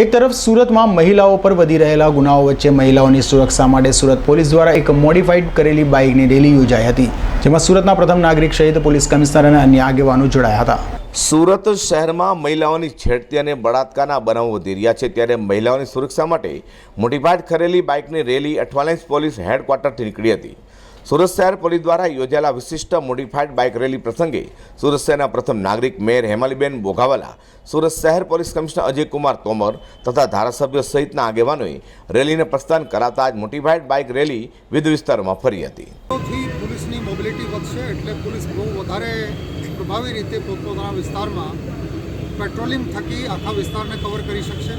એક તરફ સુરતમાં મહિલાઓ પર વધી રહેલા ગુનાઓ વચ્ચે મહિલાઓની સુરક્ષા માટે સુરત પોલીસ દ્વારા એક મોડિફાઈડ કરેલી બાઇકની રેલી યોજાઈ હતી, જેમાં સુરતના પ્રથમ નાગરિક સહિત પોલીસ કમિશનર અને અન્ય આગેવાનો જોડાયા હતા. સુરત શહેરમાં મહિલાઓની છેડતી અને બળાત્કારના બનાવો વધી રહ્યા છે, ત્યારે મહિલાઓની સુરક્ષા માટે મોટિફાઈડ કરેલી બાઇકની રેલી અઠવાલેન્સ પોલીસ હેડક્વાર્ટરથી નીકળી હતી. સુરત શહેર પોલીસ દ્વારા યોજાયેલા વિશિષ્ટ મોડિફાઈડ બાઇક રેલી પ્રસંગે સુરત શહેરના પ્રથમ નાગરિક મેયર હેમાલીબેન બોઘાવાલા, સુરત શહેર પોલીસ કમિશનર અજયકુમાર તોમર તથા ધારાસભ્યો સહિતના આગેવાનોએ રેલીને પ્રસ્થાન કરાતા જ મોટિફાઈડ બાઇક રેલી વિવિધ વિસ્તારોમાં ફરી હતી. પોલીસની મોબિલિટી વધશે એટલે પોલીસ બહુ વધારે પ્રભાવી રીતે પોતપોતાના વિસ્તારમાં પેટ્રોલિંગ થકી આખા વિસ્તારને કવર કરી શકશે.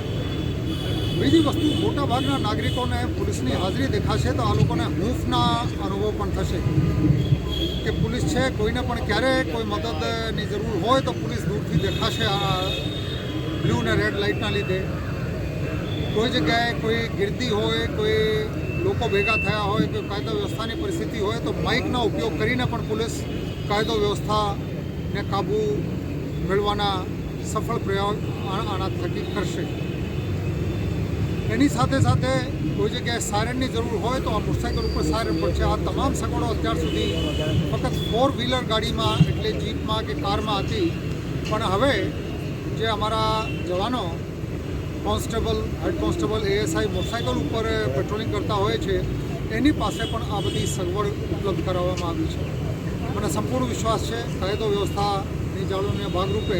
બીજી વસ્તુ, મોટાભાગના નાગરિકોને પોલીસની હાજરી દેખાશે તો આ લોકોને હૂંફના અનુભવ પણ થશે. કે પોલીસ છે, કોઈને પણ ક્યારે કોઈ મદદની જરૂર હોય તો પોલીસ દૂરથી દેખાશે આ બ્લુ ને રેડ લાઇટના લીધે. કોઈ જગ્યાએ કોઈ ગીર્દી હોય, કોઈ લોકો ભેગા થયા હોય, કોઈ કાયદો વ્યવસ્થાની પરિસ્થિતિ હોય તો માઇકનો ઉપયોગ કરીને પણ પોલીસ કાયદો વ્યવસ્થાને કાબૂ મેળવવાના સફળ પ્રયોગ આના થકી કરશે. એની સાથે સાથે કોઈ જગ્યાએ સાયરનની જરૂર હોય તો આ મોટરસાઇકલ ઉપર સાયરન પણ છે આ તમામ સગવડો અત્યાર સુધી ફક્ત ફોર વ્હીલર ગાડીમાં એટલે જીપમાં કે કારમાં હતી. પણ હવે જે અમારા જવાનો constable head constable ASI motorcycle ઉપર પેટ્રોલિંગ કરતા હોય છે, એની પાસે પણ આ બધી સગવડ ઉપલબ્ધ કરાવવામાં આવી છે. મને સંપૂર્ણ વિશ્વાસ છે. કાયદો વ્યવસ્થાની જાળવણીના ભાગરૂપે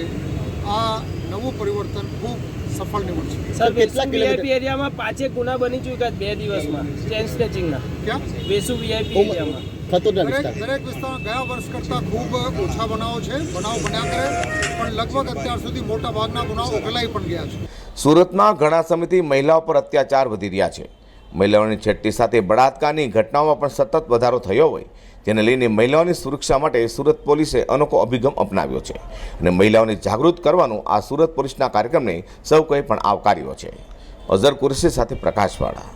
આ નવું પરિવર્તન ખૂબ સફળ નીવડશે સર કેટલા વીઆઈપી એરિયામાં પાંચેક ગુના બની ચૂક્યા બે દિવસમાં. ચેન સ્નેચિંગના ક્યાં? વેસુ વીઆઈપી એરિયામાં. દરેક દરેક વિસ્તારમાં ગયા વર્ષ કરતાં ખૂબ ઓછા બનાવો છે બનાવ બન્યા કરે પણ લગભગ અત્યાર સુધી મોટા ભાગના ગુનાઓ ઉકેલાઈ પણ ગયા છે. સુરતમાં ઘણા સમયથી મહિલાઓ પર અત્યાચાર વધી રહ્યા છે. મહિલાઓની છેડતી સાથે બળાત્કારની ઘટનાઓમાં પણ સતત વધારો થયો હોય તેને લઈને મહિલાઓની સુરક્ષા માટે સુરત પોલીસે અનોખો અભિગમ અપનાવ્યો છે અને મહિલાઓને જાગૃત કરવાનું આ સુરત પોલીસના કાર્યક્રમને સૌ કોઈ પણ આવકાર્યો છે. અઝર કુરશી સાથે પ્રકાશવાળા.